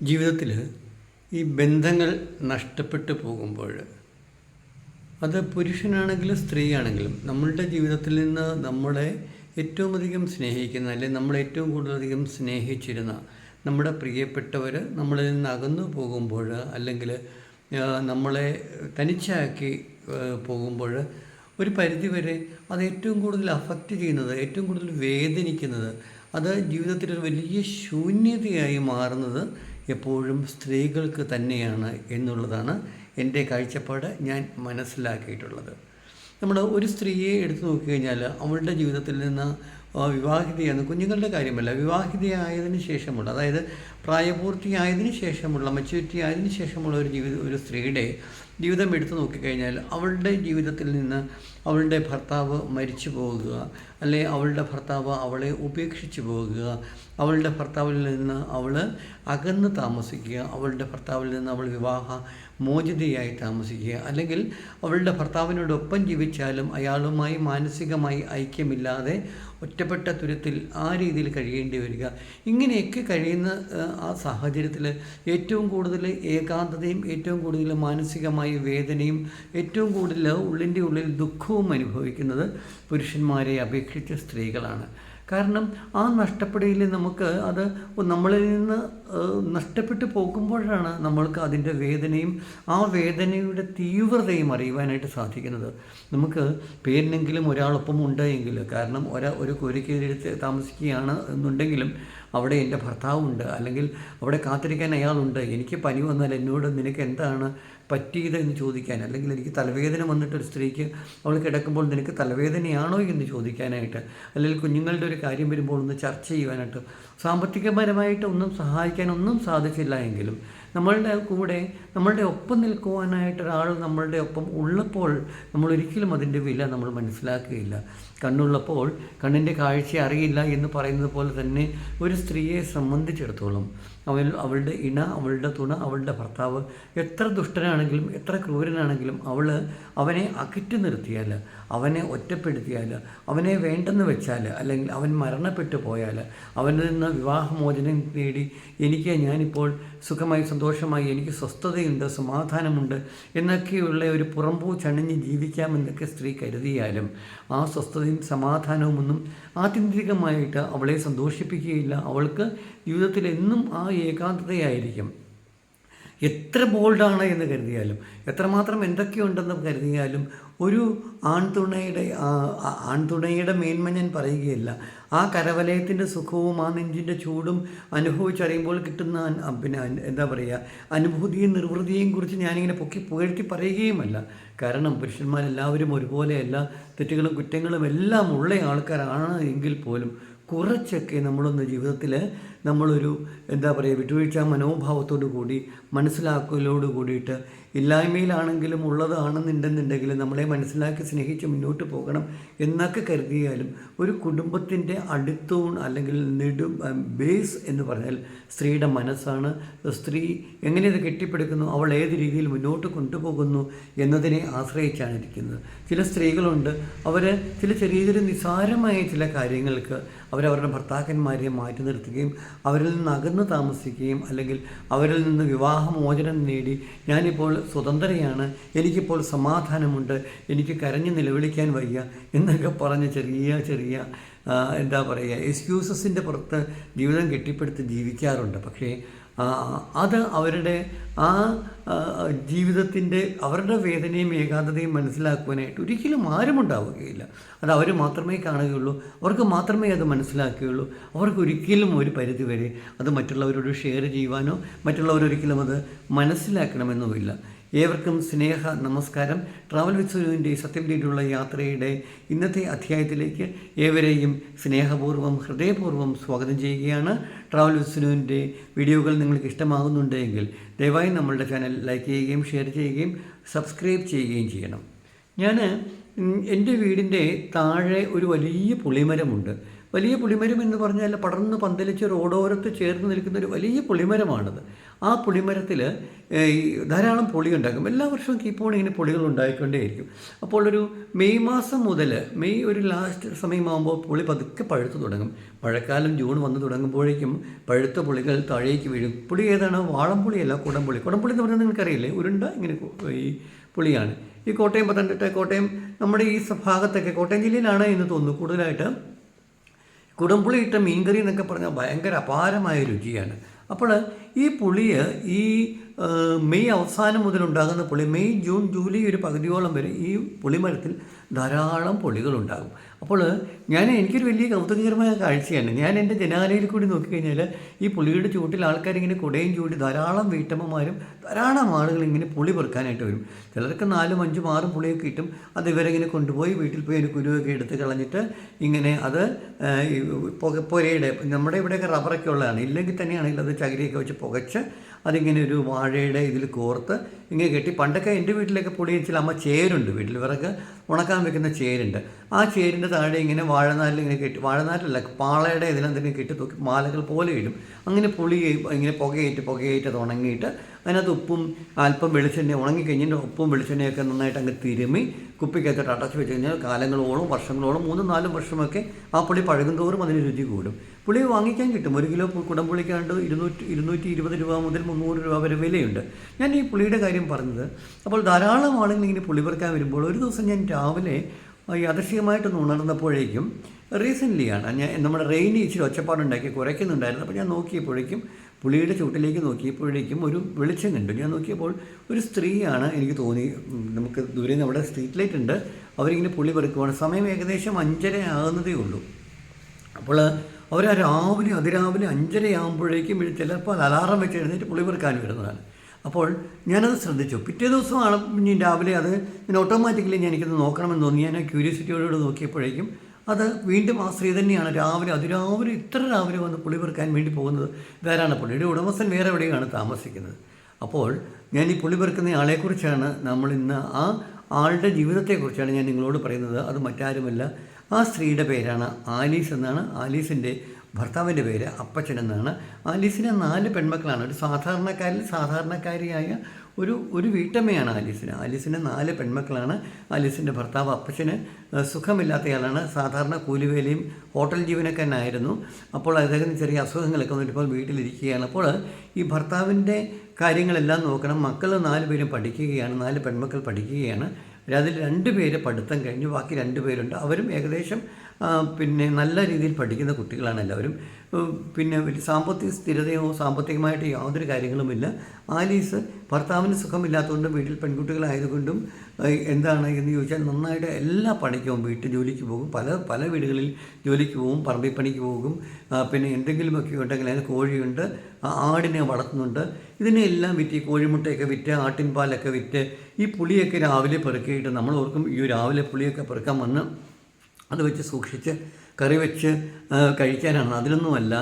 ജീവിതത്തിൽ ഈ ബന്ധങ്ങൾ നഷ്ടപ്പെട്ടു പോകുമ്പോൾ അത് പുരുഷനാണെങ്കിലും സ്ത്രീയാണെങ്കിലും നമ്മളുടെ ജീവിതത്തിൽ നിന്ന് നമ്മളെ ഏറ്റവും അധികം സ്നേഹിക്കുന്ന അല്ലെങ്കിൽ നമ്മളെ ഏറ്റവും കൂടുതലധികം സ്നേഹിച്ചിരുന്ന നമ്മുടെ പ്രിയപ്പെട്ടവർ നമ്മളിൽ നിന്ന് അകന്നു പോകുമ്പോൾ അല്ലെങ്കിൽ നമ്മളെ തനിച്ചാക്കി പോകുമ്പോൾ ഒരു പരിധിവരെ അത് ഏറ്റവും കൂടുതൽ അഫക്റ്റ് ചെയ്യുന്നത് ഏറ്റവും കൂടുതൽ വേദനിക്കുന്നത് അത് ജീവിതത്തിൽ ഒരു വലിയ ശൂന്യതയായി മാറുന്നത് എപ്പോഴും സ്ത്രീകൾക്ക് തന്നെയാണ് എന്നുള്ളതാണ് എന്റെ കാഴ്ചപ്പാട് ഞാൻ മനസ്സിലാക്കിയിട്ടുള്ളത്. നമ്മൾ ഒരു സ്ത്രീയെ എടുത്തു നോക്കിക്കഴിഞ്ഞാൽ അവളുടെ ജീവിതത്തിൽ നിന്ന് വിവാഹിതയാണ് കുഞ്ഞുങ്ങളുടെ കാര്യമല്ല വിവാഹിതയായതിനു ശേഷമുള്ള അതായത് പ്രായപൂർത്തിയായതിനു ശേഷമുള്ള മെച്യൂരിറ്റി ആയതിനു ശേഷമുള്ള ഒരു ജീവിത ഒരു സ്ത്രീയുടെ ജീവിതം എടുത്തു നോക്കിക്കഴിഞ്ഞാൽ അവളുടെ ജീവിതത്തിൽ നിന്ന് അവളുടെ ഭർത്താവ് മരിച്ചു പോകുക അല്ലെ അവളുടെ ഭർത്താവ് അവളെ ഉപേക്ഷിച്ച് പോകുക. അവളുടെ ഭർത്താവിൽ നിന്ന് അവൾ അകന്ന് താമസിക്കുക. അവളുടെ ഭർത്താവിൽ നിന്ന് അവൾ വിവാഹ മോചിതയായി താമസിക്കുക. അല്ലെങ്കിൽ അവളുടെ ഭർത്താവിനോടൊപ്പം ജീവിച്ചാലും അയാളുമായി മാനസികമായി ഐക്യമില്ലാതെ ഒറ്റപ്പെട്ട തുരത്തിൽ ആ രീതിയിൽ കഴിയേണ്ടി വരിക. ഇങ്ങനെയൊക്കെ കഴിയുന്ന ആ, സാഹചര്യത്തിൽ ഏറ്റവും കൂടുതൽ ഏകാന്തതയും ഏറ്റവും കൂടുതൽ മാനസികമായ വേദനയും ഏറ്റവും കൂടുതൽ ഉള്ളിന്റെ ഉള്ളിൽ ദുഃഖവും അനുഭവിക്കുന്നത് പുരുഷന്മാരെ അപേക്ഷിച്ച് സ്ത്രീകളാണ്. കാരണം ആ നഷ്ടപ്പെടയിൽ നമുക്ക് അത് നമ്മളിൽ നിന്ന് നഷ്ടപ്പെട്ടു പോകുമ്പോഴാണ് നമ്മൾക്ക് അതിന്റെ വേദനയും ആ വേദനയുടെ തീവ്രതയും അറിയുവാനായിട്ട് സാധിക്കുന്നത്. നമുക്ക് പേരിനെങ്കിലും ഒരാളൊപ്പം ഉണ്ട് എങ്കിൽ കാരണം ഒരാ ഒരു കോരിക്കയിലെടുത്ത് താമസിക്കുകയാണ് എന്നുണ്ടെങ്കിലും അവിടെ എന്റെ ഭർത്താവുണ്ട് അല്ലെങ്കിൽ അവിടെ കാത്തിരിക്കാൻ അയാളുണ്ട്. എനിക്ക് പനി വന്നാൽ എന്നോട് നിനക്ക് എന്താണ് പറ്റിയത് എന്ന് ചോദിക്കാൻ അല്ലെങ്കിൽ എനിക്ക് തലവേദന വന്നിട്ട് ഒരു സ്ത്രീക്ക് അവൾ കിടക്കുമ്പോൾ നിനക്ക് തലവേദനയാണോ എന്ന് ചോദിക്കാനായിട്ട് അല്ലെങ്കിൽ കുഞ്ഞുങ്ങളുടെ ഒരു കാര്യം വരുമ്പോൾ ഒന്ന് ചർച്ച ചെയ്യുവാനായിട്ട് സാമ്പത്തികപരമായിട്ട് ഒന്നും സഹായിക്കാനൊന്നും സാധിച്ചില്ല എങ്കിലും നമ്മളുടെ കൂടെ നമ്മളുടെ ഒപ്പം നിൽക്കുവാനായിട്ട് ഒരാൾ നമ്മളുടെ ഒപ്പം ഉള്ളപ്പോൾ നമ്മൾ ഒരിക്കലും അതിന്റെ വില നമ്മൾ മനസ്സിലാക്കുകയില്ല. കണ്ണുള്ളപ്പോൾ കണ്ണിന്റെ കാഴ്ച അറിയില്ല എന്ന് പറയുന്നത് പോലെ തന്നെ ഒരു സ്ത്രീയെ സംബന്ധിച്ചിടത്തോളം അവൾ അവളുടെ ഇണ അവളുടെ തുണ അവളുടെ ഭർത്താവ് എത്ര ദുഷ്ടനാണെങ്കിലും എത്ര ക്രൂരനാണെങ്കിലും അവൾ അവനെ അകറ്റി നിർത്തിയാൽ അവനെ ഒറ്റപ്പെടുത്തിയാൽ അവനെ വേണ്ടെന്ന് വെച്ചാൽ അല്ലെങ്കിൽ അവൻ മരണപ്പെട്ടു പോയാൽ അവനിൽ നിന്ന് വിവാഹമോചനം നേടി എനിക്ക് ഞാനിപ്പോൾ സുഖമായി സന്തോഷമായി എനിക്ക് സ്വസ്ഥതയുണ്ട് സമാധാനമുണ്ട് എന്നൊക്കെയുള്ള ഒരു പുറമ്പൂ ചണിഞ്ഞ് ജീവിക്കാമെന്നൊക്കെ സ്ത്രീ കരുതിയാലും ആ സ്വസ്ഥതയും സമാധാനവും ഒന്നും ആത്യന്തികമായിട്ട് അവളെ സന്തോഷിപ്പിക്കുകയില്ല. അവൾക്ക് ജീവിതത്തിൽ എന്നും ആ ഏകാന്തതയായിരിക്കും. എത്ര ബോൾഡാണ് എന്ന് കരുതിയാലും എത്രമാത്രം എന്തൊക്കെയുണ്ടെന്ന് കരുതിയാലും ഒരു ആൺതുണയുടെ ആൺതുണയുടെ മേന്മ ഞാൻ പറയുകയില്ല. ആ കരവലയത്തിന്റെ സുഖവും ആ നെഞ്ചിന്റെ ചൂടും അനുഭവിച്ചറിയുമ്പോൾ കിട്ടുന്ന പിന്നെ എന്താ പറയുക അനുഭൂതിയും നിർവൃതിയെയും കുറിച്ച് ഞാനിങ്ങനെ പൊക്കി പുകഴ്ത്തി പറയുകയുമല്ല. കാരണം പുരുഷന്മാരെല്ലാവരും ഒരുപോലെയല്ല തെറ്റുകളും കുറ്റങ്ങളും എല്ലാം ഉള്ള ആൾക്കാരാണ് എങ്കിൽ പോലും കുറച്ചൊക്കെ നമ്മളൊന്ന് ജീവിതത്തിൽ നമ്മളൊരു എന്താ പറയുക വിട്ടുവീഴ്ച മനോഭാവത്തോടു കൂടി മനസ്സിലാക്കലോട് കൂടിയിട്ട് ഇല്ലായ്മയിലാണെങ്കിലും ഉള്ളതാണെന്നുണ്ടെന്നുണ്ടെങ്കിൽ നമ്മളെ മനസ്സിലാക്കി സ്നേഹിച്ച് മുന്നോട്ട് പോകണം എന്നൊക്കെ കരുതിയാലും ഒരു കുടുംബത്തിന്റെ അടുത്തൂൺ അല്ലെങ്കിൽ നെടു ബേസ് എന്ന് പറഞ്ഞാൽ സ്ത്രീയുടെ മനസ്സാണ്. സ്ത്രീ എങ്ങനെ ഇത് കെട്ടിപ്പടുക്കുന്നു അവൾ ഏത് രീതിയിൽ മുന്നോട്ട് കൊണ്ടുപോകുന്നു എന്നതിനെ ആശ്രയിച്ചാണ് ഇരിക്കുന്നത്. ചില സ്ത്രീകളുണ്ട് അവർ ചില ചെറിയ ചെറിയ നിസ്സാരമായ ചില കാര്യങ്ങൾക്ക് അവരവരുടെ ഭർത്താക്കന്മാരെ മാറ്റി നിർത്തുകയും അവരിൽ നിന്ന് അകന്ന് താമസിക്കുകയും അല്ലെങ്കിൽ അവരിൽ നിന്ന് വിവാഹമോചനം നേടി. ഞാനിപ്പോൾ സ്വതന്ത്രയാണ്. എനിക്കിപ്പോൾ സമാധാനമുണ്ട്. എനിക്ക് കരഞ്ഞ് നിലവിളിക്കാൻ വയ്യ എന്നൊക്കെ പറഞ്ഞ് ചെറിയ ചെറിയ എന്താ പറയുക എക്സ്ക്യൂസസിന്റെ പുറത്ത് ജീവിതം കെട്ടിപ്പടുത്ത് ജീവിക്കാറുണ്ട്. പക്ഷേ അത് അവരുടെ ആ ജീവിതത്തിന്റെ അവരുടെ വേദനയും ഏകാന്തതയും മനസ്സിലാക്കുവാനായിട്ട് ഒരിക്കലും ആരും ഉണ്ടാവുകയില്ല അത് അവർ മാത്രമേ കാണുകയുള്ളൂ. അവർക്ക് മാത്രമേ അത് മനസ്സിലാക്കുകയുള്ളൂ. അവർക്ക് ഒരിക്കലും ഒരു പരിധിവരെ അത് മറ്റുള്ളവരോട് ഷെയർ ചെയ്യുവാനോ മറ്റുള്ളവരൊരിക്കലും അത് മനസ്സിലാക്കണമെന്നുമില്ല. ഏവർക്കും സ്നേഹ നമസ്കാരം. ട്രാവൽ വിത്ത് സുനുവിന്റെ സത്യം തേടിയുള്ള യാത്രയുടെ ഇന്നത്തെ അധ്യായത്തിലേക്ക് ഏവരെയും സ്നേഹപൂർവം ഹൃദയപൂർവം സ്വാഗതം ചെയ്യുകയാണ്. ട്രാവൽ വിത്ത് സുനുവിന്റെ വീഡിയോകൾ നിങ്ങൾക്ക് ഇഷ്ടമാകുന്നുണ്ടെങ്കിൽ ദയവായി നമ്മളുടെ ചാനൽ ലൈക്ക് ചെയ്യുകയും ഷെയർ ചെയ്യുകയും സബ്സ്ക്രൈബ് ചെയ്യുകയും ചെയ്യണം. ഞാൻ എന്റെ വീടിന്റെ താഴെ ഒരു വലിയ പുളിമരമുണ്ട്. വലിയ പുളിമരം എന്ന് പറഞ്ഞാൽ പടർന്ന് പന്തലിച്ച് റോഡോരത്ത് ചേർന്ന് നിൽക്കുന്ന ഒരു വലിയ പുളിമരമാണത്. ആ പുളിമരത്തിൽ ധാരാളം പൊളി ഉണ്ടാക്കും എല്ലാ വർഷവും കീപ്പോൺ ഇങ്ങനെ പൊളികൾ ഉണ്ടായിക്കൊണ്ടേയിരിക്കും. അപ്പോൾ ഒരു മെയ് മാസം മുതൽ മെയ് ഒരു ലാസ്റ്റ് സമയമാകുമ്പോൾ പുളി പതുക്കെ പഴുത്തു തുടങ്ങും. മഴക്കാലം ജൂൺ വന്ന് തുടങ്ങുമ്പോഴേക്കും പഴുത്ത പുളികൾ താഴേക്ക് വീഴും. പുളി ഏതാണ്? വാളംപുളിയല്ല കുടംപുളി. കുടംപുളി എന്ന് പറഞ്ഞാൽ നിങ്ങൾക്കറിയില്ലേ? ഉരുണ്ട ഇങ്ങനെ ഈ പുളിയാണ്. ഈ കോട്ടയം പത്തനംതിട്ട കോട്ടയം നമ്മുടെ ഈ ഭാഗത്തൊക്കെ കോട്ടയം ജില്ലയിലാണ് എന്ന് തോന്നുന്നു. കൂടുതലായിട്ട് കുടംപുളി ഇട്ട മീൻകറി എന്നൊക്കെ പറഞ്ഞാൽ ഭയങ്കര അപാരമായ രുചിയാണ്. അപ്പോൾ ഈ പുളി ഈ മെയ് അവസാനം മുതൽ ഉണ്ടാകുന്ന പുളി മെയ് ജൂൺ ജൂലൈ ഒരു പകുതിയോളം വരെ ഈ പുളിമരത്തിൽ ധാരാളം പൊളികളുണ്ടാകും അപ്പോൾ ഞാൻ എനിക്കൊരു വലിയ കൗതുകകരമായ കാഴ്ചയാണ്. ഞാൻ എന്റെ ജനാലയിൽ കൂടി നോക്കിക്കഴിഞ്ഞാൽ ഈ പുളിയുടെ ചൂട്ടിൽ ആൾക്കാരിങ്ങനെ കുടയും ചൂടി ധാരാളം വീട്ടമ്മമാരും ധാരാളം ആളുകൾ ഇങ്ങനെ പുളി പെറുക്കാനായിട്ട് വരും. ചിലർക്ക് നാലും അഞ്ചും ആറും പുളിയൊക്കെ കിട്ടും അത് ഇവരിങ്ങനെ കൊണ്ടുപോയി വീട്ടിൽ പോയി ഒരു കുരുവൊക്കെ എടുത്ത് കളഞ്ഞിട്ട് ഇങ്ങനെ അത് പുരയുടെ നമ്മുടെ ഇവിടെയൊക്കെ റബ്ബറൊക്കെ ഉള്ളതാണ്. ഇല്ലെങ്കിൽ തന്നെയാണെങ്കിൽ അത് ചകിരിയൊക്കെ വെച്ച് പുകച്ച് അതിങ്ങനെ ഒരു വാഴയുടെ ഇതിൽ കോർത്ത് ഇങ്ങനെ കെട്ടി പണ്ടൊക്കെ എന്റെ വീട്ടിലൊക്കെ പുളി വെച്ചാൽ അമ്മ ചേരുണ്ട്. വീട്ടിൽ വിറക് ഉണക്കാൻ വെക്കുന്ന ചേരുണ്ട്. ആ ചേരിന്റെ താഴെ ഇങ്ങനെ വാഴനാരിൽ ഇങ്ങനെ കെട്ടി വാഴനാരിലല്ല പാളയുടെ ഇതിലെന്തെങ്കിലും കെട്ടി തൂക്കി മാലകൾ പോലെ ഇടും. അങ്ങനെ പുളി ഇങ്ങനെ പുകയേറ്റ് പുകയേറ്റ് അത് ഉണങ്ങിയിട്ട് അതിനകത്ത് ഉപ്പും അല്പം വെളിച്ചെണ്ണ ഉണങ്ങിക്കഴിഞ്ഞിട്ട് ഉപ്പും വെളിച്ചെണ്ണയൊക്കെ നന്നായിട്ട് അങ്ങ് തിരുമി കുപ്പിക്കകത്തോട്ട് അടച്ചു വെച്ച് കഴിഞ്ഞാൽ കാലങ്ങളോളം വർഷങ്ങളോളം മൂന്നും നാലും വർഷമൊക്കെ ആ പുളി പഴകും തോറും അതിന് രുചി കൂടും. പുളി വാങ്ങിക്കാൻ കിട്ടും. ഒരു കിലോ കുടംപുളിക്കാണ്ട് ഇരുന്നൂറ്റി ഇരുന്നൂറ്റി ഇരുപത് രൂപ മുതൽ മുന്നൂറ് രൂപ വരെ വിലയുണ്ട്. ഞാൻ ഈ പുളിയുടെ കാര്യം പറഞ്ഞത് അപ്പോൾ ധാരാളം ആളുകൾ ഇങ്ങനെ പുളി പെറുക്കാൻ വരുമ്പോൾ ഒരു ദിവസം ഞാൻ രാവിലെ ഈ യാദൃശ്ചികമായിട്ടൊന്ന് ഉണർന്നപ്പോഴേക്കും റീസെന്റ്ലിയാണ് ഞാൻ നമ്മുടെ റെയിനി ഇച്ചിരി ഒച്ചപ്പാടുണ്ടാക്കി കുറയ്ക്കുന്നുണ്ടായിരുന്നു. അപ്പോൾ ഞാൻ നോക്കിയപ്പോഴേക്കും പുളിയുടെ ചുവട്ടിലേക്ക് നോക്കിയപ്പോഴേക്കും ഒരു വെളിച്ചം കണ്ടു. ഞാൻ നോക്കിയപ്പോൾ ഒരു സ്ത്രീയാണ് എനിക്ക് തോന്നി. നമുക്ക് ദൂരെ നമ്മുടെ സ്ട്രീറ്റ് ലൈറ്റ് ഉണ്ട്. അവരിങ്ങനെ പുളി പെറുക്കുവാണ്. സമയം ഏകദേശം അഞ്ചര ആകുന്നതേ ഉള്ളൂ. അപ്പോൾ അവർ ആ രാവിലെ അതിരാവിലെ അഞ്ചരയാകുമ്പോഴേക്കും ചിലപ്പോൾ അലാറം വെച്ച് എഴുന്നേറ്റ് പുളി പെറുക്കാൻ വരുന്നതാണ്. അപ്പോൾ ഞാനത് ശ്രദ്ധിച്ചു. പിറ്റേ ദിവസമാണ് ഞാൻ രാവിലെ അത് ഞാൻ ഓട്ടോമാറ്റിക്കലി ഞാൻ എനിക്കത് നോക്കണമെന്ന് തോന്നി. ഞാൻ ക്യൂരിയോസിറ്റിയോട് നോക്കിയപ്പോഴേക്കും അത് വീണ്ടും ആ സ്ത്രീ തന്നെയാണ് രാവിലെ അതിരാവിലെ ഇത്ര രാവിലെ വന്ന് പുളി പെറുക്കാൻ വേണ്ടി പോകുന്നത് വേറാണ് പുള്ളിയുടെ ഉടമസ്ഥൻ വേറെ എവിടെയാണ് താമസിക്കുന്നത്. അപ്പോൾ ഞാൻ ഈ പുളി പെറുക്കുന്ന ആളെക്കുറിച്ചാണ് നമ്മൾ ഇന്ന് ആ ആളുടെ ജീവിതത്തെക്കുറിച്ചാണ് ഞാൻ നിങ്ങളോട് പറയുന്നത്. അത് മറ്റാരുമല്ല. ആ സ്ത്രീയുടെ പേരാണ് ആലീസ് എന്നാണ് ആലീസിന്റെ ഭർത്താവിന്റെ പേര് അപ്പച്ചൻ എന്നാണ്. ആലീസിന് നാല് പെൺമക്കളാണ്. ഒരു സാധാരണക്കാരിൽ സാധാരണക്കാരിയായ ഒരു ഒരു വീട്ടമ്മയാണ് ആലീസിന് ആലീസിന് നാല് പെൺമക്കളാണ്. ആലീസിന്റെ ഭർത്താവ് അപ്പച്ചന് സുഖമില്ലാത്തയാളാണ്. സാധാരണ കൂലിവേലയും ഹോട്ടൽ ജീവനക്കാരനായിരുന്നു അപ്പോൾ അദ്ദേഹത്തിന് ചെറിയ അസുഖങ്ങളൊക്കെ വന്നിട്ടിപ്പോൾ വീട്ടിലിരിക്കുകയാണ്. അപ്പോൾ ഈ ഭർത്താവിന്റെ കാര്യങ്ങളെല്ലാം നോക്കണം. മക്കൾ നാല് പേരും പഠിക്കുകയാണ്. നാല് പെൺമക്കൾ പഠിക്കുകയാണ്. അതിൽ രണ്ട് പേര് പഠിത്തം കഴിഞ്ഞു ബാക്കി രണ്ട് പേരുണ്ട്. അവരും ഏകദേശം പിന്നെ നല്ല രീതിയിൽ പഠിക്കുന്ന കുട്ടികളാണ് എല്ലാവരും. പിന്നെ സാമ്പത്തിക സ്ഥിരതയോ സാമ്പത്തികമായിട്ട് യാതൊരു കാര്യങ്ങളുമില്ല. ആലീസ് ഭർത്താവിന് സുഖമില്ലാത്തതുകൊണ്ട് വീട്ടിൽ പെൺകുട്ടികളായതുകൊണ്ടും എന്താണ് എന്ന് ചോദിച്ചാൽ നന്നായിട്ട് എല്ലാ പണിക്കും വീട്ടിൽ ജോലിക്ക് പോകും. പല പല വീടുകളിൽ ജോലിക്ക് പോകും പറമ്പിൽ പണിക്ക് പോകും പിന്നെ എന്തെങ്കിലുമൊക്കെ ഉണ്ടെങ്കിൽ അതിന് കോഴിയുണ്ട് ആടിനെ വളർത്തുന്നുണ്ട്. ഇതിനെല്ലാം വിറ്റ് കോഴിമുട്ടയൊക്കെ വിറ്റ് ആട്ടിൻ പാലൊക്കെ വിറ്റ് ഈ പുളിയൊക്കെ രാവിലെ പെറുക്കിയിട്ട് നമ്മൾ ഓർക്കും ഈ രാവിലെ പുളിയൊക്കെ പെറുക്കാൻ വന്ന് അത് വെച്ച് സൂക്ഷിച്ച് കറി വെച്ച് കഴിക്കാനാണ്. അതിലൊന്നുമല്ല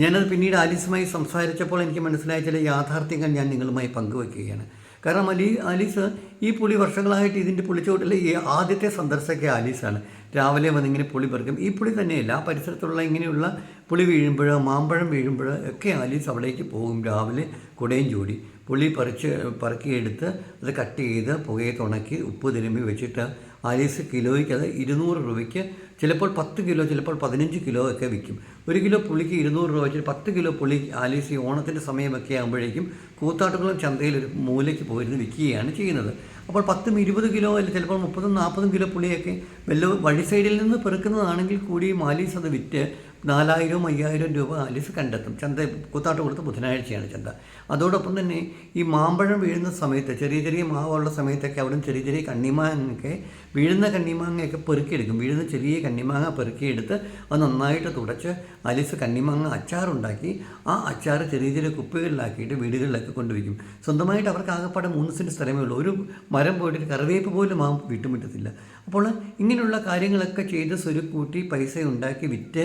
ഞാനത് പിന്നീട് ആലീസുമായി സംസാരിച്ചപ്പോൾ എനിക്ക് മനസ്സിലായ ചില യാഥാർത്ഥ്യങ്ങൾ ഞാൻ നിങ്ങളുമായി പങ്കുവയ്ക്കുകയാണ് കാരണം അലി ആലീസ് ഈ പുളി വർഷങ്ങളായിട്ട് ഇതിന്റെ പുളിച്ചോട്ടിലെ ഈ ആദ്യത്തെ സന്ദർശക ആലീസാണ്. രാവിലെ വന്നിങ്ങനെ പുളി പറിക്കും. ഈ പുളി തന്നെയല്ല പരിസരത്തുള്ള ഇങ്ങനെയുള്ള പുളി വീഴുമ്പോൾ മാമ്പഴം വീഴുമ്പോൾ ഒക്കെ ആലീസ് അവിടേക്ക് പോകും രാവിലെ കുടയും ചൂടി. പുളി പറിച്ച് പറക്കിയെടുത്ത് അത് കട്ട് ചെയ്ത് പുകയെ തുണക്കി ഉപ്പ് തിരുമ്പി വെച്ചിട്ട് ആലീസ് കിലോയ്ക്ക് അത് ഇരുന്നൂറ് രൂപയ്ക്ക് ചിലപ്പോൾ പത്ത് കിലോ ചിലപ്പോൾ പതിനഞ്ച് കിലോ ഒക്കെ വിൽക്കും. ഒരു കിലോ പുളിക്ക് ഇരുന്നൂറ് രൂപ വെച്ചാൽ പത്ത് കിലോ പുളി ആലീസ് ഈ ഓണത്തിന്റെ സമയമൊക്കെ ആകുമ്പോഴേക്കും കൂത്താട്ടുകുളം ചന്തയിൽ ഒരു മൂലയ്ക്ക് പോയിരുന്ന് വിൽക്കുകയാണ് ചെയ്യുന്നത്. അപ്പോൾ പത്തും ഇരുപത് കിലോ അല്ലെങ്കിൽ ചിലപ്പോൾ മുപ്പതും നാൽപ്പതും കിലോ പുളിയൊക്കെ വല്ല വഴി സൈഡിൽ നിന്ന് പെറുക്കുന്നതാണെങ്കിൽ കൂടി ആലീസ് അത് വിറ്റ് നാലായിരവും അയ്യായിരം രൂപ അലിസ് കണ്ടെത്തും. ചന്ത കൂത്താട്ട് കൊടുത്ത് ബുധനാഴ്ചയാണ് ചന്ത. അതോടൊപ്പം തന്നെ ഈ മാമ്പഴം വീഴുന്ന സമയത്ത് ചെറിയ ചെറിയ മാവുള്ള സമയത്തൊക്കെ അവിടെ ചെറിയ ചെറിയ കണ്ണിമാങ്ങയൊക്കെ വീഴുന്ന കണ്ണിമാങ്ങയൊക്കെ പെറുക്കിയെടുക്കും. വീഴുന്ന ചെറിയ കണ്ണിമാങ്ങ പെറുക്കിയെടുത്ത് അത് നന്നായിട്ട് തുടച്ച് അലിസ് കണ്ണിമാങ്ങ അച്ചാറുണ്ടാക്കി ആ അച്ചാർ ചെറിയ ചെറിയ കുപ്പികളിലാക്കിയിട്ട് വീടുകളിലൊക്കെ കൊണ്ടുവയ്ക്കും. സ്വന്തമായിട്ട് അവർക്ക് ആകപ്പാടെ മൂന്ന് സെന്റ് സ്ഥലമേ ഉള്ളൂ. ഒരു മരം പോയിട്ട് കറിവേപ്പ് പോലും ആ വീട്ടുമുറ്റത്തില്ല. അപ്പോൾ ഇങ്ങനെയുള്ള കാര്യങ്ങളൊക്കെ ചെയ്ത് സ്വരുക്കൂട്ടി പൈസ ഉണ്ടാക്കി വിറ്റ്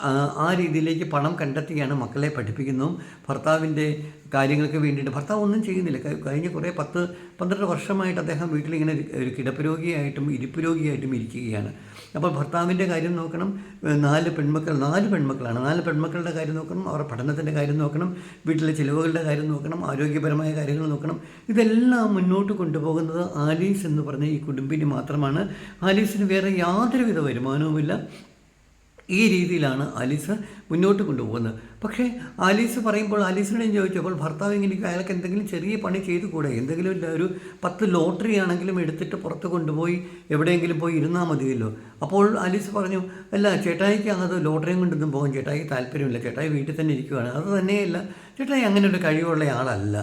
ആ, രീതിയിലേക്ക് പണം കണ്ടെത്തിയാണ് മക്കളെ പഠിപ്പിക്കുന്നു. ഭർത്താവിന്റെ കാര്യങ്ങൾക്ക് വേണ്ടിയിട്ട് ഭർത്താവ് ഒന്നും ചെയ്യുന്നില്ല. കഴിഞ്ഞ കുറേ പത്ത് പന്ത്രണ്ട് വർഷമായിട്ട് അദ്ദേഹം വീട്ടിലിങ്ങനെ ഒരു കിടപ്പ് രോഗിയായിട്ടും ഇരിപ്പ് രോഗിയായിട്ടും ഇരിക്കുകയാണ്. അപ്പോൾ ഭർത്താവിന്റെ കാര്യം നോക്കണം. നാല് പെൺമക്കൾ നാല് പെൺമക്കളാണ്. നാല് പെൺമക്കളുടെ കാര്യം നോക്കണം. അവരുടെ പഠനത്തിന്റെ കാര്യം നോക്കണം. വീട്ടിലെ ചിലവുകളുടെ കാര്യം നോക്കണം. ആരോഗ്യപരമായ കാര്യങ്ങൾ നോക്കണം. ഇതെല്ലാം മുന്നോട്ട് കൊണ്ടുപോകുന്നത് ആലീസ് എന്ന് പറഞ്ഞ ഈ കുടുംബിനി മാത്രമാണ്. ആലീസിന് വേറെ യാതൊരുവിധ വരുമാനവുമില്ല. ഈ രീതിയിലാണ് ആലീസ് മുന്നോട്ട് കൊണ്ടുപോകുന്നത്. പക്ഷേ ആലീസ് പറയുമ്പോൾ ആലീസിനോട് ചോദിച്ചപ്പോൾ ഭർത്താവ് ഇങ്ങനെ അയാൾക്ക് എന്തെങ്കിലും ചെറിയ പണി ചെയ്തു കൂടെ എന്തെങ്കിലും ഒരു പത്ത് ലോട്ടറി ആണെങ്കിലും എടുത്തിട്ട് പുറത്ത് കൊണ്ടുപോയി എവിടെയെങ്കിലും പോയി ഇരുന്നാൽ മതിയല്ലോ. അപ്പോൾ ആലീസ് പറഞ്ഞു അല്ല ചേട്ടായിക്ക് അത് ലോട്ടറിയും കൊണ്ടൊന്നും പോകും ചേട്ടായിക്ക് താല്പര്യമില്ല. ചേട്ടായി വീട്ടിൽ തന്നെ ഇരിക്കുകയാണ് അത് തന്നെയല്ല ചേട്ടായി അങ്ങനെ ഒരു കഴിവുള്ള ആളല്ല.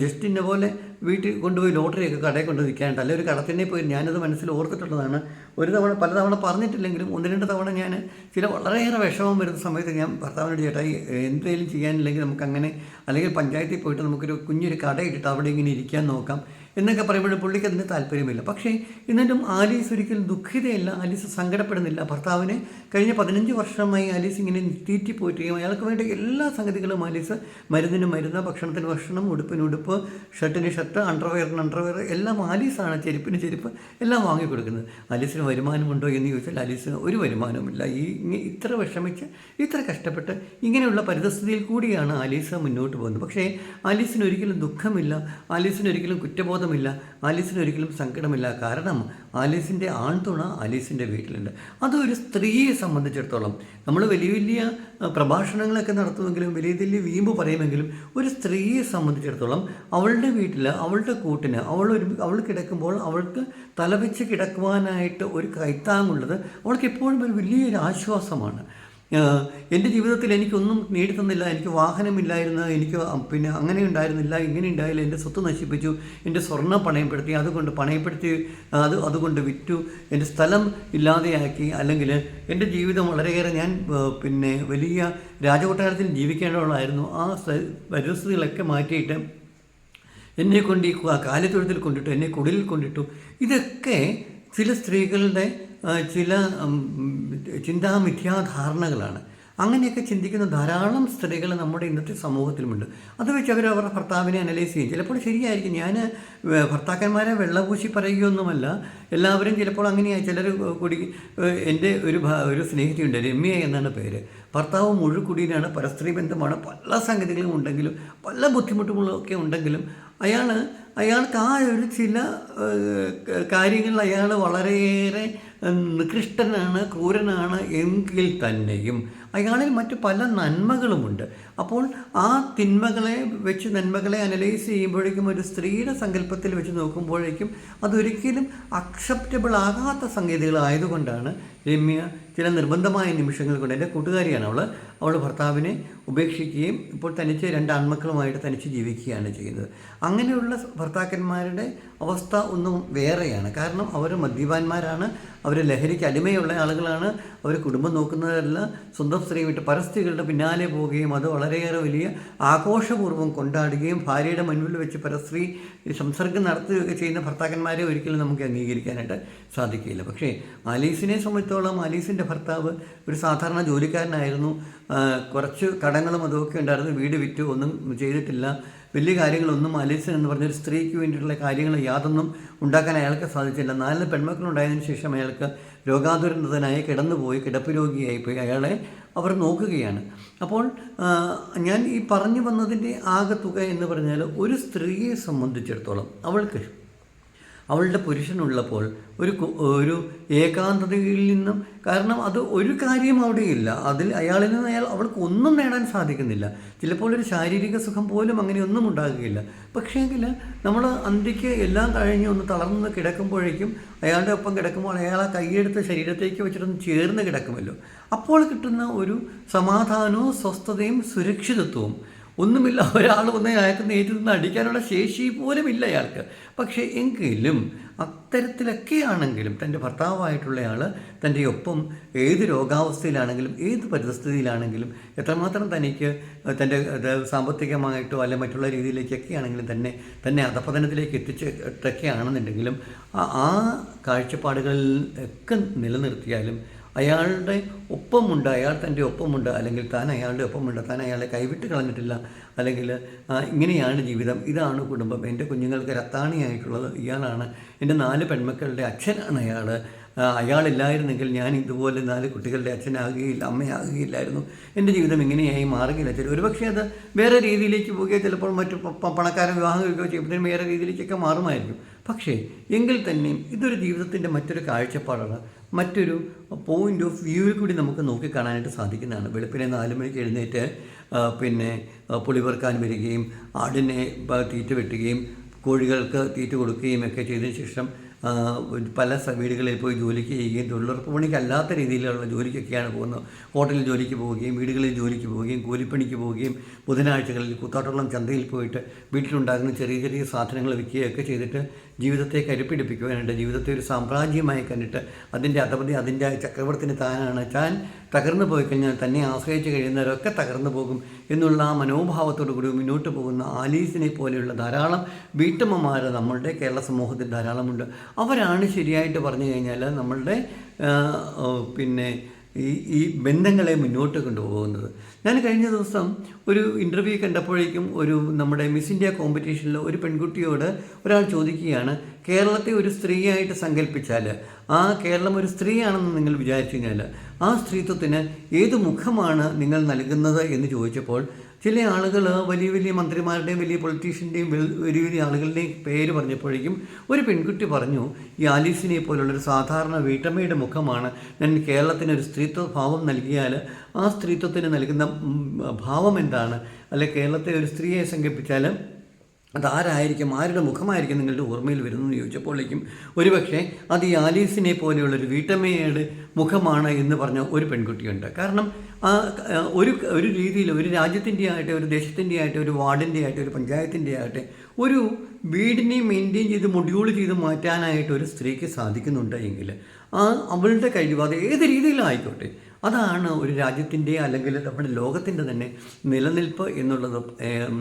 ജസ്റ്റ് ഇന്ന പോലെ വീട്ടിൽ കൊണ്ടുപോയി ലോട്ടറിയൊക്കെ കടയിൽ കൊണ്ട് വിൽക്കാനുണ്ട് അല്ലെങ്കിൽ ഒരു കടത്തിനെ പോയി ഞാനത് മനസ്സിൽ ഓർത്തിട്ടുള്ളതാണ്. ഒരു തവണ പല തവണ പറഞ്ഞിട്ടില്ലെങ്കിലും ഒന്ന് രണ്ട് തവണ ഞാൻ ചില വളരെയേറെ വിഷമം വരുന്ന സമയത്ത് ഞാൻ ഭർത്താവിനോട് ചേട്ടായി എന്തെങ്കിലും ചെയ്യാനില്ലെങ്കിൽ നമുക്ക് അങ്ങനെ അല്ലെങ്കിൽ പഞ്ചായത്തിൽ പോയിട്ട് നമുക്കൊരു കുഞ്ഞൊരു കട ഇട്ടിട്ട് അവിടെ ഇങ്ങനെ ഇരിക്കാൻ നോക്കാം. എന്നൊക്കെ പറയുമ്പോൾ പുള്ളിക്ക് അതിന് താല്പര്യമില്ല. പക്ഷേ എന്നിട്ടും ആലീസ് ഒരിക്കലും ദുഃഖിതയല്ല. ആലീസ് സങ്കടപ്പെടുന്നില്ല. ഭർത്താവിനെ കഴിഞ്ഞ പതിനഞ്ച് വർഷമായി ആലീസ് ഇങ്ങനെ തീറ്റിപ്പോറ്റുകയും അയാൾക്ക് വേണ്ട എല്ലാ സംഗതികളും ആലീസ് മരുന്നിന് മരുന്ന് ഭക്ഷണത്തിന് ഭക്ഷണം ഉടുപ്പിന് ഉടുപ്പ് ഷർട്ടിന് ഷർട്ട് അണ്ടർവെയറിന് അണ്ടർവെയർ എല്ലാം ആലീസാണ് ചെരുപ്പിന് ചെരുപ്പ് എല്ലാം വാങ്ങിക്കൊടുക്കുന്നത്. ആലീസിന് വരുമാനമുണ്ടോ എന്ന് ചോദിച്ചാൽ ആലീസിന് ഒരു വരുമാനവുമില്ല. ഈ ഇത്ര വിഷമിച്ച് ഇത്ര കഷ്ടപ്പെട്ട് ഇങ്ങനെയുള്ള പരിതസ്ഥിതിയിൽ കൂടിയാണ് ആലീസ് മുന്നോട്ട് പോകുന്നത്. പക്ഷേ ആലീസിന് ഒരിക്കലും ദുഃഖമില്ല. ആലീസിന് ഒരിക്കലും കുറ്റബോധമില്ല ആലീസിന് ഒരിക്കലും സങ്കടമില്ല. കാരണം ആലീസിന്റെ ആൺതുണ ആലീസിന്റെ വീട്ടിലുണ്ട്. അതൊരു സ്ത്രീയെ സംബന്ധിച്ചിടത്തോളം നമ്മൾ വലിയ വലിയ പ്രഭാഷണങ്ങളൊക്കെ നടത്തുമെങ്കിലും വലിയ വലിയ വീമ്പ് പറയുമെങ്കിലും ഒരു സ്ത്രീയെ സംബന്ധിച്ചിടത്തോളം അവളുടെ വീട്ടിൽ അവളുടെ കൂട്ടിന് അവൾ ഒരു അവൾ കിടക്കുമ്പോൾ അവൾക്ക് തലവെച്ച് കിടക്കുവാനായിട്ട് ഒരു കൈത്താങ്ങുള്ളത് അവൾക്ക് എപ്പോഴും ഒരു വലിയൊരു ആശ്വാസമാണ്. എന്റെ ജീവിതത്തിൽ എനിക്കൊന്നും നേടിത്തന്നില്ല എനിക്ക് വാഹനമില്ലായിരുന്നു എനിക്ക് പിന്നെ അങ്ങനെ ഉണ്ടായിരുന്നില്ല ഇങ്ങനെ ഉണ്ടായില്ല എന്റെ സ്വത്ത് നശിപ്പിച്ചു എന്റെ സ്വർണം പണയപ്പെടുത്തി അതുകൊണ്ട് പണയപ്പെടുത്തി അത് അതുകൊണ്ട് വിറ്റു എന്റെ സ്ഥലം ഇല്ലാതെയാക്കി അല്ലെങ്കിൽ എന്റെ ജീവിതം വളരെയേറെ ഞാൻ പിന്നെ വലിയ രാജകൊട്ടാരത്തിൽ ജീവിക്കേണ്ടവളായിരുന്നു ആ സ്ഥ- പരിസ്ഥിതികളൊക്കെ മാറ്റിയിട്ട് എന്നെ കൊണ്ട് ഈ കാലിത്തൊഴുത്തിൽ കൊണ്ടിട്ടു എന്നെ കുടിലിൽ കൊണ്ടിട്ടു ഇതൊക്കെ ചില സ്ത്രീകളുടെ ചില ചിന്താ മിഥ്യാധാരണകളാണ് അങ്ങനെയൊക്കെ ചിന്തിക്കുന്ന ധാരാളം സ്ത്രീകൾ നമ്മുടെ ഇന്നത്തെ സമൂഹത്തിലുമുണ്ട്. അത് വെച്ച് അവർ അവരുടെ ഭർത്താവിനെ അനലൈസ് ചെയ്യും. ചിലപ്പോൾ ശരിയായിരിക്കും. ഞാൻ ഭർത്താക്കന്മാരെ വെള്ളപൂശി പറയുകയൊന്നുമല്ല. എല്ലാവരും ചിലപ്പോൾ അങ്ങനെയാണ് ചിലർ കുടി എന്റെ ഒരു ഒരു സ്നേഹിതയുണ്ട് രമ്യ എന്നാണ് പേര്. ഭർത്താവ് മുഴുക്കുടിയിലാണ് പരസ്ത്രീ ബന്ധമാണ്. പല സംഗതികളും ഉണ്ടെങ്കിലും പല ബുദ്ധിമുട്ടുകളൊക്കെ ഉണ്ടെങ്കിലും അയാൾ അയാൾക്ക് ആ ഒരു ചില കാര്യങ്ങളിൽ അയാൾ വളരെയേറെ നികൃഷ്ടനാണ് ക്രൂരനാണ് എങ്കിൽ തന്നെയും അയാളിൽ മറ്റു പല നന്മകളുമുണ്ട്. അപ്പോൾ ആ തിന്മകളെ വെച്ച് നന്മകളെ അനലൈസ് ചെയ്യുമ്പോഴേക്കും ഒരു സ്ത്രീയുടെ സങ്കല്പത്തിൽ വെച്ച് നോക്കുമ്പോഴേക്കും അതൊരിക്കലും അക്സെപ്റ്റബിൾ ആകാത്ത സംഗതികളായതുകൊണ്ടാണ് രമ്യ ചില നിർബന്ധമായ നിമിഷങ്ങൾ കൊണ്ട് എന്റെ കൂട്ടുകാരിയാണ്. അവൾ അവൾ ഭർത്താവിനെ ഉപേക്ഷിക്കുകയും ഇപ്പോൾ തനിച്ച് രണ്ട് ആൺമക്കളുമായിട്ട് തനിച്ച് ജീവിക്കുകയാണ് ചെയ്യുന്നത്. അങ്ങനെയുള്ള ഭർത്താക്കന്മാരുടെ അവസ്ഥ ഒന്നും വേറെയാണ്. കാരണം അവർ മദ്യപാന്മാരാണ് അവർ ലഹരിക്ക് അടിമയുള്ള ആളുകളാണ് അവർ കുടുംബം നോക്കുന്നതല്ല സ്വന്തം സ്ത്രീ വിട്ട് പരസ്ത്രീകളുടെ പിന്നാലെ പോവുകയും അത് വളരെയേറെ വലിയ ആഘോഷപൂർവം കൊണ്ടാടുകയും ഭാര്യയുടെ മുൻപിൽ വെച്ച് പരസ്ത്രീ സംസർഗം നടത്തുകയൊക്കെ ചെയ്യുന്ന ഭർത്താക്കന്മാരെ ഒരിക്കലും നമുക്ക് അംഗീകരിക്കാനായിട്ട് സാധിക്കില്ല പക്ഷേ ആലീസിനെ സംബന്ധിച്ചോളം ആലീസിന്റെ ഭർത്താവ് ഒരു സാധാരണ ജോലിക്കാരനായിരുന്നു. കുറച്ച് കടങ്ങളും അതുമൊക്കെ ഉണ്ടായിരുന്നു. വീട് വിറ്റു ഒന്നും ചെയ്തിട്ടില്ല. വലിയ കാര്യങ്ങളൊന്നും അലീസൻ എന്ന് പറഞ്ഞ ഒരു സ്ത്രീക്ക് വേണ്ടിയിട്ടുള്ള കാര്യങ്ങൾ യാതൊന്നും ഉണ്ടാക്കാൻ അയാൾക്ക് സാധിച്ചില്ല. നാല് പെൺമക്കളുണ്ടായതിനു ശേഷം അയാൾക്ക് രോഗാതുരന്തനായി കിടന്നുപോയി കിടപ്പ് രോഗിയായി പോയി അയാളെ അവർ നോക്കുകയാണ്. അപ്പോൾ ഞാൻ ഈ പറഞ്ഞു വന്നതിന്റെ ആകെ തുക എന്ന് പറഞ്ഞാൽ ഒരു സ്ത്രീയെ സംബന്ധിച്ചിടത്തോളം അവൾക്ക് അവളുടെ പുരുഷനുള്ളപ്പോൾ ഒരു ഒരു ഏകാന്തതയിൽ നിന്നും കാരണം അത് ഒരു കാര്യം ഇല്ല അതിൽ അയാളിൽ നിന്ന് അയാൾ അവൾക്ക് ഒന്നും നേടാൻ സാധിക്കുന്നില്ല. ചിലപ്പോൾ ഒരു ശാരീരിക സുഖം പോലും അങ്ങനെയൊന്നും ഉണ്ടാകുകയില്ല. പക്ഷേങ്കിൽ നമ്മൾ അന്ത്യക്ക് എല്ലാം കഴിഞ്ഞ് ഒന്ന് തളർന്ന് കിടക്കുമ്പോഴേക്കും അയാളുടെ ഒപ്പം കിടക്കുമ്പോൾ അയാൾ ആ കൈയെടുത്ത് ശരീരത്തേക്ക് വെച്ചിട്ടൊന്ന് ചേർന്ന് കിടക്കുമല്ലോ. അപ്പോൾ കിട്ടുന്ന ഒരു സമാധാനവും സ്വസ്ഥതയും സുരക്ഷിതത്വവും. ഒന്നുമില്ല. ഒരാൾ വന്ന് അയാൾക്ക് നേരിൽ നിന്ന് അടിക്കാനുള്ള ശേഷി പോലും ഇല്ല അയാൾക്ക്. പക്ഷേ എങ്കിലും അത്തരത്തിലൊക്കെയാണെങ്കിലും തന്റെ ഭർത്താവായിട്ടുള്ള ആൾ തന്റെ ഒപ്പം ഏത് രോഗാവസ്ഥയിലാണെങ്കിലും ഏത് പരിതസ്ഥിതിയിലാണെങ്കിലും എത്രമാത്രം തനിക്ക് തന്റെ സാമ്പത്തികമായിട്ടോ അല്ലെ മറ്റുള്ള രീതിയിലേക്കൊക്കെ ആണെങ്കിലും തന്നെ തന്നെ അധപതനത്തിലേക്ക് എത്തിച്ചിട്ടൊക്കെ ആണെന്നുണ്ടെങ്കിലും ആ കാഴ്ചപ്പാടുകളിൽ ഒക്കെ നിലനിർത്തിയാലും അയാളുടെ ഒപ്പമുണ്ട് അയാൾ തന്റെ ഒപ്പമുണ്ട് അല്ലെങ്കിൽ താൻ അയാളുടെ ഒപ്പമുണ്ട് താൻ അയാളെ കൈവിട്ട് കളഞ്ഞിട്ടില്ല അല്ലെങ്കിൽ ഇങ്ങനെയാണ് ജീവിതം. ഇതാണ് കുടുംബം. എന്റെ കുഞ്ഞുങ്ങൾക്ക് രത്താണിയായിട്ടുള്ളത്. ഇയാളാണ് എന്റെ നാല് പെൺമക്കളുടെ അച്ഛനാണ് അയാൾ. അയാളില്ലായിരുന്നെങ്കിൽ ഞാൻ ഇതുപോലെ നാല് കുട്ടികളുടെ അച്ഛനാകുകയില്ല അമ്മയാകുകയില്ലായിരുന്നു. എന്റെ ജീവിതം ഇങ്ങനെയായി മാറുകയില്ല. ചില ഒരുപക്ഷെ അത് വേറെ രീതിയിലേക്ക് പോവുകയോ ചിലപ്പോൾ മറ്റു പണക്കാരൻ വിവാഹം കഴിക്കുകയോ ചെയ്യുമ്പോൾ വേറെ രീതിയിലേക്കൊക്കെ മാറുമായിരിക്കും. പക്ഷേ എങ്കിൽ തന്നെയും ഇതൊരു ജീവിതത്തിന്റെ മറ്റൊരു കാഴ്ചപ്പാടാണ്. മറ്റൊരു പോയിന്റ് ഓഫ് വ്യൂവിൽ കൂടി നമുക്ക് നോക്കിക്കാണാനായിട്ട് സാധിക്കുന്നതാണ്. വെളുപ്പിനെ നാല് മണിക്ക് എഴുന്നേറ്റ് പിന്നെ ആ, പുളി പെറുക്കാൻ വരികയും ആടിനെ തീറ്റ വെട്ടുകയും കോഴികൾക്ക് തീറ്റ കൊടുക്കുകയും ഒക്കെ ചെയ്തതിന് ശേഷം പല വീടുകളിൽ പോയി ജോലിക്ക് ചെയ്യുകയും തൊഴിലുറപ്പ് പണിക്കല്ലാത്ത രീതിയിലുള്ള ജോലിക്കൊക്കെയാണ് പോകുന്നത്. ഹോട്ടലിൽ ജോലിക്ക് പോവുകയും വീടുകളിൽ ജോലിക്ക് പോവുകയും കൂലിപ്പണിക്ക് പോവുകയും ബുധനാഴ്ചകളിൽ കൂത്താട്ടുളം ചന്തയിൽ പോയിട്ട് വീട്ടിലുണ്ടാകുന്ന ചെറിയ ചെറിയ സാധനങ്ങൾ വിൽക്കുകയൊക്കെ ചെയ്തിട്ട് ജീവിതത്തെ കരുപ്പിടിപ്പിക്കുവാനായിട്ട് ജീവിതത്തെ ഒരു സാമ്രാജ്യമായി കണ്ടിട്ട് അതിന്റെ അധപതി അതിന്റെ ചക്രവർത്തിന് താനാണ്. താൻ തകർന്നു പോയി കഴിഞ്ഞാൽ തന്നെ ആശ്രയിച്ച് കഴിയുന്നവരൊക്കെ തകർന്നു പോകും എന്നുള്ള ആ മനോഭാവത്തോടു കൂടി മുന്നോട്ട് പോകുന്ന ആലീസിനെ പോലെയുള്ള ധാരാളം വീട്ടമ്മമാർ നമ്മളുടെ കേരള സമൂഹത്തിൽ ധാരാളമുണ്ട്. അവരാണ് ശരിയായിട്ട് പറഞ്ഞു കഴിഞ്ഞാൽ നമ്മളുടെ പിന്നെ ഈ ഈ ബന്ധങ്ങളെ മുന്നോട്ട് കൊണ്ടുപോകുന്നത്. ഞാൻ കഴിഞ്ഞ ദിവസം ഒരു ഇന്റർവ്യൂ കണ്ടപ്പോഴേക്കും ഒരു നമ്മുടെ മിസ് ഇന്ത്യ കോമ്പറ്റീഷനിൽ ഒരു പെൺകുട്ടിയോട് ഒരാൾ ചോദിക്കുകയാണ് കേരളത്തെ ഒരു സ്ത്രീയായിട്ട് സങ്കല്പിച്ചാൽ ആ കേരളം ഒരു സ്ത്രീയാണെന്ന് നിങ്ങൾ വിചാരിച്ചു കഴിഞ്ഞാൽ ആ സ്ത്രീത്വത്തിന് ഏത് മുഖമാണ് നിങ്ങൾ നൽകുന്നത്? എന്ന് ചോദിച്ചപ്പോൾ ചില ആളുകൾ വലിയ വലിയ മന്ത്രിമാരുടെയും വലിയ പൊളിറ്റീഷ്യന്റെയും വലിയ വലിയ ആളുകളുടെയും പേര് പറഞ്ഞപ്പോഴേക്കും ഒരു പെൺകുട്ടി പറഞ്ഞു ഈ ആലീസിനെ പോലുള്ളൊരു സാധാരണ വീട്ടമ്മയുടെ മുഖമാണ്. ഞാൻ കേരളത്തിന് ഒരു സ്ത്രീത്വ ഭാവം നൽകിയാൽ ആ സ്ത്രീത്വത്തിന് നൽകുന്ന ഭാവം എന്താണ്? അല്ലെ കേരളത്തെ ഒരു സ്ത്രീയെ സങ്കല്പിച്ചാൽ അതാരായിരിക്കും? ആരുടെ മുഖമായിരിക്കും നിങ്ങളുടെ ഓർമ്മയിൽ വരുന്നതെന്ന് ചോദിച്ചപ്പോഴേക്കും ഒരുപക്ഷെ അത് ഈ ആലീസിനെ പോലെയുള്ള ഒരു വീട്ടമ്മയുടെ മുഖമാണ് എന്ന് പറഞ്ഞ ഒരു പെൺകുട്ടിയുണ്ട്. കാരണം ഒരു ഒരു രീതിയിൽ ഒരു രാജ്യത്തിന്റെ ആയിട്ട് ഒരു ദേശത്തിന്റെ ആയിട്ട് ഒരു വാർഡിന്റെ ആയിട്ട് ഒരു പഞ്ചായത്തിന്റെ ആയിട്ട് ഒരു വീടിനെ മെയിന്റെയിൻ ചെയ്ത് മൊഡ്യൂൾ ചെയ്ത് മാറ്റാനായിട്ട് ഒരു സ്ത്രീക്ക് സാധിക്കുന്നുണ്ട് എങ്കിൽ ആ അവളുടെ കഴിവ് അത് ഏത് രീതിയിലായിക്കോട്ടെ? അതാണ് ഒരു രാജ്യത്തിന്റെ അല്ലെങ്കിൽ നമ്മുടെ ലോകത്തിന്റെ തന്നെ നിലനിൽപ്പ് എന്നുള്ളത്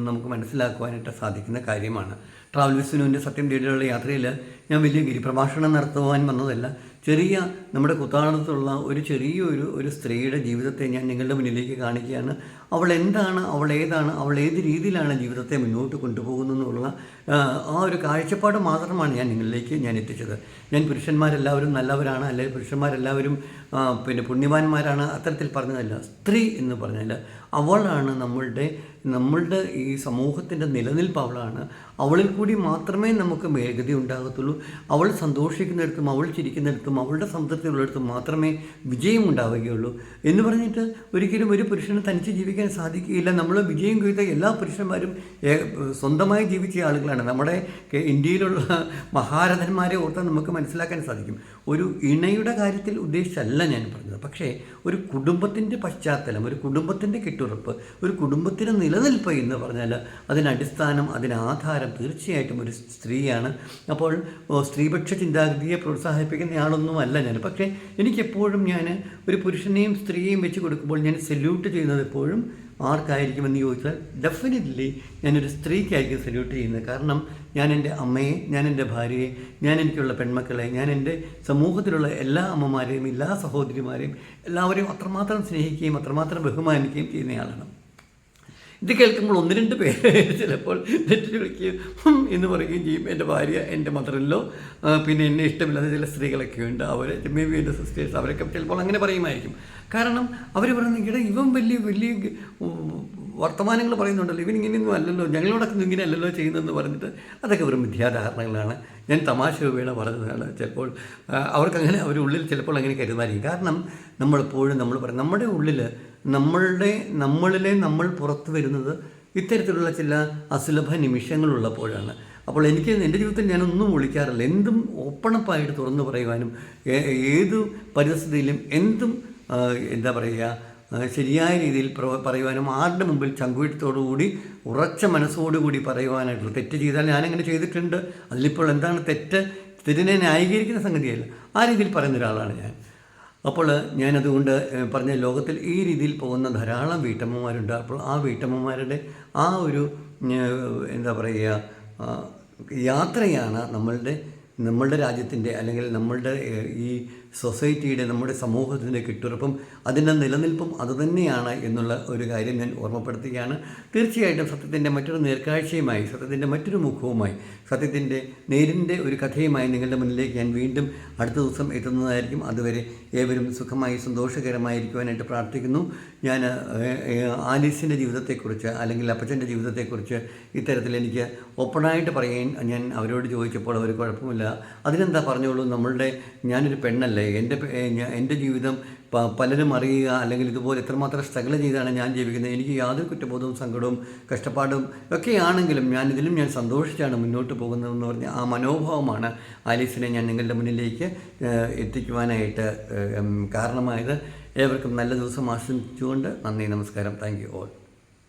നമുക്ക് മനസ്സിലാക്കുവാനായിട്ട് സാധിക്കുന്ന കാര്യമാണ്. ട്രാവൽ വിസ്നുവിന്റെ സത്യം തേടിയുള്ള യാത്രയിൽ ഞാൻ വലിയ ഗിരിപ്രഭാഷണം നടത്തുവാൻ വന്നതല്ല. ചെറിയ നമ്മുടെ കുത്താളത്തുള്ള ഒരു ചെറിയൊരു ഒരു സ്ത്രീയുടെ ജീവിതത്തെ ഞാൻ നിങ്ങളുടെ മുന്നിലേക്ക് കാണിക്കുകയാണ്. അവൾ എന്താണ് അവൾ ഏതാണ് അവൾ ഏത് രീതിയിലാണ് ജീവിതത്തെ മുന്നോട്ട് കൊണ്ടുപോകുന്നതെന്നുള്ള ആ, ഒരു കാഴ്ചപ്പാട് മാത്രമാണ് ഞാൻ നിങ്ങളിലേക്ക് ഞാൻ എത്തിച്ചത്. ഞാൻ പുരുഷന്മാരെല്ലാവരും നല്ലവരാണ് അല്ലെങ്കിൽ പുരുഷന്മാരെല്ലാവരും പിന്നെ പുണ്യവാന്മാരാണ് അത്തരത്തിൽ പറഞ്ഞതല്ല. സ്ത്രീ എന്ന് പറഞ്ഞാൽ അവളാണ് നമ്മളുടെ നമ്മളുടെ ഈ സമൂഹത്തിന്റെ നിലനിൽപ്പ് അവളാണ്. അവളിൽ കൂടി മാത്രമേ നമുക്ക് വേഗത ഉണ്ടാകത്തുള്ളൂ അവൾ സന്തോഷിക്കുന്നിടത്തും അവൾ ചിരിക്കുന്നിടത്തും അവളുടെ സംതൃപ്തിയുള്ളിടത്തും മാത്രമേ വിജയം ഉണ്ടാവുകയുള്ളൂ എന്ന് പറഞ്ഞിട്ട് ഒരിക്കലും ഒരു പുരുഷന് തനിച്ച് ജീവിക്കാൻ സാധിക്കുകയില്ല. നമ്മൾ വിജയം കൊയ്ത എല്ലാ പുരുഷന്മാരും സ്വന്തമായി ജീവിച്ച ആളുകളാണ്. നമ്മുടെ ഇന്ത്യയിലുള്ള മഹാരഥന്മാരെ ഓർത്താൽ നമുക്ക് മനസ്സിലാക്കാൻ സാധിക്കും. ഒരു ഇണയുടെ കാര്യത്തിൽ ഉദ്ദേശിച്ചല്ല ഞാൻ പറഞ്ഞത്. പക്ഷേ ഒരു കുടുംബത്തിന്റെ പശ്ചാത്തലം ഒരു കുടുംബത്തിന്റെ കെട്ടുറപ്പ് ഒരു കുടുംബത്തിന്റെ നിലനിൽപ്പ് എന്ന് പറഞ്ഞാൽ അതിനടിസ്ഥാനം അതിനാധാരം തീർച്ചയായിട്ടും ഒരു സ്ത്രീയാണ്. അപ്പോൾ സ്ത്രീപക്ഷ ചിന്താഗതിയെ പ്രോത്സാഹിപ്പിക്കുന്നയാളൊന്നുമല്ല ഞാൻ. പക്ഷേ എനിക്കെപ്പോഴും ഞാൻ ഒരു പുരുഷനെയും സ്ത്രീയെയും വെച്ച് കൊടുക്കുമ്പോൾ ഞാൻ സെല്യൂട്ട് ചെയ്യുന്നത് എപ്പോഴും ആർക്കായിരിക്കുമെന്ന് ചോദിച്ചാൽ ഡെഫിനറ്റ്ലി ഞാനൊരു സ്ത്രീക്കായിരിക്കും സല്യൂട്ട് ചെയ്യുന്നത്. കാരണം ഞാൻ എന്റെ അമ്മയെ ഞാൻ എന്റെ ഭാര്യയെ ഞാൻ എനിക്കുള്ള പെൺമക്കളെ ഞാൻ എന്റെ സമൂഹത്തിലുള്ള എല്ലാ അമ്മമാരെയും എല്ലാ സഹോദരിമാരെയും എല്ലാവരെയും അത്രമാത്രം സ്നേഹിക്കുകയും അത്രമാത്രം ബഹുമാനിക്കുകയും ചെയ്യുന്നയാളാണ് ഇത് കേൾക്കുമ്പോൾ ഒന്ന് രണ്ട് പേര് ചിലപ്പോൾ തെറ്റിൽ വിളിക്കുകയും എന്ന് പറയുകയും ചെയ്യും. എന്റെ ഭാര്യ എന്റെ മദറിലോ പിന്നെ എന്നെ ഇഷ്ടമില്ലാത്ത ചില സ്ത്രീകളൊക്കെ ഉണ്ട്. അവർ മേ ബി എന്റെ സിസ്റ്റേഴ്സ് അവരൊക്കെ ചിലപ്പോൾ അങ്ങനെ പറയുമായിരിക്കും. കാരണം അവർ പറയുന്നത് ഇട ഇവൻ വലിയ വലിയ വർത്തമാനങ്ങൾ പറയുന്നുണ്ടല്ലോ. ഇവൻ ഇങ്ങനെയൊന്നും അല്ലല്ലോ. ഞങ്ങളോടൊക്കെ ഇങ്ങനെ അല്ലല്ലോ ചെയ്യുന്നതെന്ന് പറഞ്ഞിട്ട് അതൊക്കെ വെറും മിഥ്യാധാരണകളാണ്. ഞാൻ തമാശ വീണ പറഞ്ഞതാണ്. ചിലപ്പോൾ അവർക്കങ്ങനെ അവരുടെ ഉള്ളിൽ ചിലപ്പോൾ അങ്ങനെ കരുതുമായിരിക്കും കാരണം നമ്മളെപ്പോഴും നമ്മൾ പറയും നമ്മുടെ ഉള്ളിൽ നമ്മളുടെ നമ്മളിലെ നമ്മൾ പുറത്തു വരുന്നത് ഇത്തരത്തിലുള്ള ചില അസുലഭ നിമിഷങ്ങളുള്ളപ്പോഴാണ്. അപ്പോൾ എനിക്ക് എന്റെ ജീവിതത്തിൽ ഞാനൊന്നും വിളിക്കാറില്ല. എന്തും ഓപ്പണപ്പായിട്ട് തുറന്നു പറയുവാനും ഏത് പരിസ്ഥിതിയിലും എന്തും എന്താ പറയുക ശരിയായ രീതിയിൽ പറയുവാനും ആരുടെ മുമ്പിൽ ചങ്കുവിട്ടത്തോടുകൂടി ഉറച്ച മനസ്സോടുകൂടി പറയുവാനായിട്ടുള്ള തെറ്റ് ചെയ്താൽ ഞാനങ്ങനെ ചെയ്തിട്ടുണ്ട്. അതിലിപ്പോൾ എന്താണ് തെറ്റ്? തെറ്റിനെ ന്യായീകരിക്കുന്ന സംഗതിയല്ല. ആ രീതിയിൽ പറയുന്ന ഒരാളാണ് ഞാൻ. അപ്പോൾ ഞാനതുകൊണ്ട് പറഞ്ഞ ലോകത്തിൽ ഈ രീതിയിൽ പോകുന്ന ധാരാളം വീട്ടമ്മമാരുണ്ട്. അപ്പോൾ ആ വീട്ടമ്മമാരുടെ ആ ഒരു എന്താ പറയുക യാത്രയാണ് നമ്മളുടെ നമ്മളുടെ രാജ്യത്തിന്റെ അല്ലെങ്കിൽ നമ്മളുടെ ഈ സൊസൈറ്റിയുടെ നമ്മുടെ സമൂഹത്തിന്റെ കെട്ടുറപ്പും അതിന്റെ നിലനിൽപ്പും അതുതന്നെയാണ് എന്നുള്ള ഒരു കാര്യം ഞാൻ ഓർമ്മപ്പെടുത്തുകയാണ്. തീർച്ചയായിട്ടും സത്യത്തിന്റെ മറ്റൊരു നേർക്കാഴ്ചയുമായി സത്യത്തിന്റെ മറ്റൊരു മുഖവുമായി സത്യത്തിന്റെ നേരിന്റെ ഒരു കഥയുമായി നിങ്ങളുടെ മുന്നിലേക്ക് ഞാൻ വീണ്ടും അടുത്ത ദിവസം എത്തുന്നതായിരിക്കും. അതുവരെ ഏവരും സുഖമായി സന്തോഷകരമായിരിക്കുവാനായിട്ട് പ്രാർത്ഥിക്കുന്നു. ഞാൻ ആലീസിന്റെ ജീവിതത്തെക്കുറിച്ച് അല്ലെങ്കിൽ അപ്പച്ചന്റെ ജീവിതത്തെക്കുറിച്ച് ഇത്തരത്തിൽ എനിക്ക് ഓപ്പണായിട്ട് പറയാൻ ഞാൻ അവരോട് ചോദിച്ചപ്പോൾ അവർ കുഴപ്പമില്ല. അതിനെന്താ പറഞ്ഞോളൂ നമ്മളുടെ ഞാനൊരു പെണ്ണല്ലേ എന്റെ പെ- എന്റെ ജീവിതം പലരും അറിയുക അല്ലെങ്കിൽ ഇതുപോലെ എത്രമാത്രം സ്ട്രഗിൾ ചെയ്താണ് ഞാൻ ജീവിക്കുന്നത്. എനിക്ക് യാതൊരു കുറ്റബോധവും സങ്കടവും കഷ്ടപ്പാടും ഒക്കെയാണെങ്കിലും ഞാൻ ഇതിലും ഞാൻ സന്തോഷിച്ചാണ് മുന്നോട്ട് പോകുന്നതെന്ന് പറഞ്ഞ ആ മനോഭാവമാണ് ആലീസിനെ ഞാൻ നിങ്ങളുടെ മുന്നിലേക്ക് എത്തിക്കുവാനായിട്ട് കാരണമായത്. ഏവർക്കും നല്ല ദിവസം ആശംസിച്ചുകൊണ്ട് നന്ദി നമസ്കാരം. Thank you all.